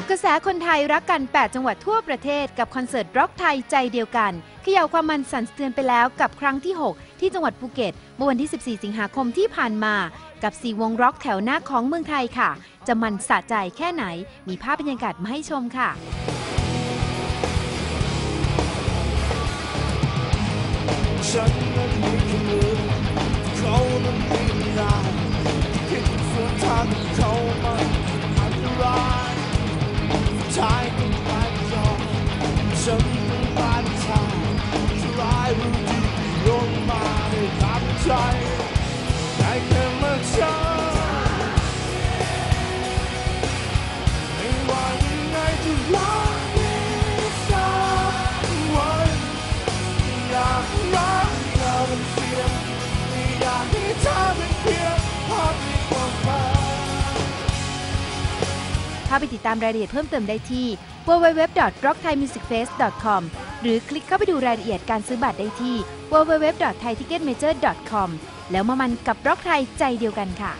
กระแสคนไทยรักกัน 8 จังหวัดทั่วประเทศกับคอนเสิร์ตร็อกไทยใจเดียวกันเขย่าความมันสั่นสะเทือนไปแล้วกับครั้งที่ 6 ที่จังหวัดภูเก็ตเมื่อวันที่ 14 สิงหาคมที่ผ่านมา กับ 4 วงร็อกแถวหน้าของเมืองไทยค่ะ จะมันสะใจแค่ไหน มีภาพบรรยากาศมาให้ชมค่ะฉันนั้นมีค่มือเขานั้นมีนาคิดสวนทางเขา ฉันต้องไปทางจะร้ายรู้ดีโยนมาในตามใจได้แค่มาเช้าไม่ว่ายังไงจะรักไม่สักวันอยากรักเธอเป็นเพียงไม่อยากให้เธอเป็นเพียงภาพในความฝันเข้าไปติดตามรายละเอียดเพิ่มเติมได้ที่ www.rockthaimusicfest.com หรือคลิกเข้าไปดูรายละเอียดการซื้อบัตรได้ที่ www.thaiticketmajor.com แล้วมามันกับร็อกไทยใจเดียวกันค่ะ